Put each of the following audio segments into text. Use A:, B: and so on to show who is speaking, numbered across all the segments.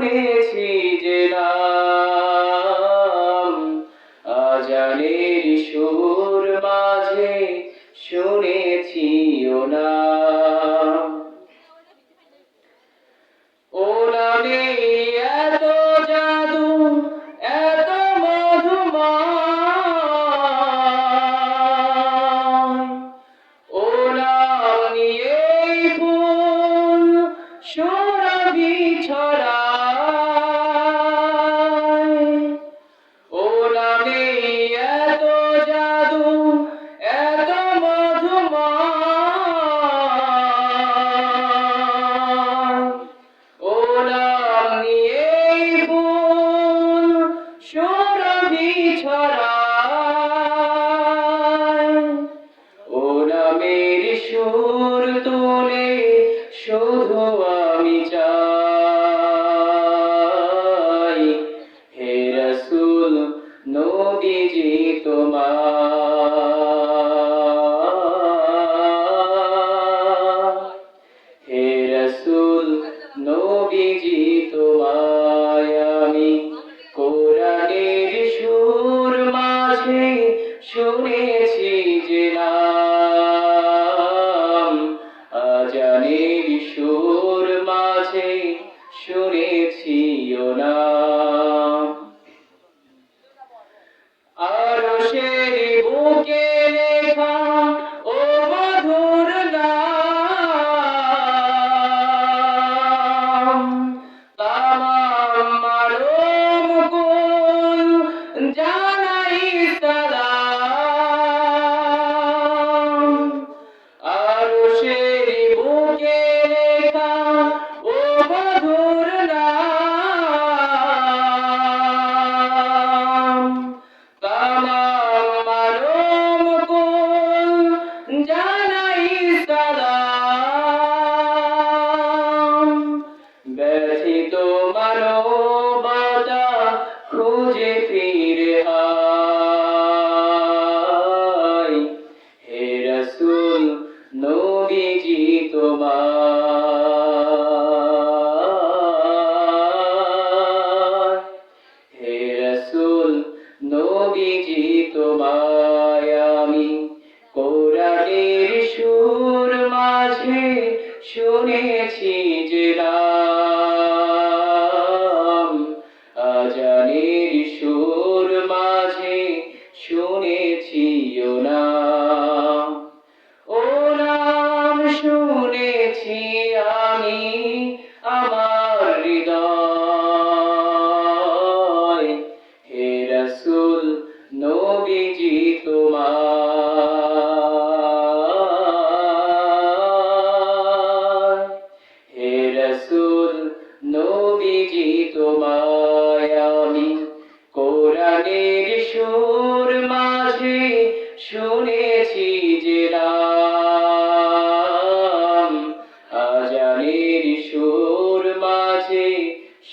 A: শুনেছি যে নাম আজানের সুর মাঝে শুনেছি ও না। নদী ছড়ায়। ও নামের সুর তোলে শুধু আমি চাই। Maha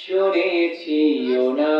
A: শুনেছি না।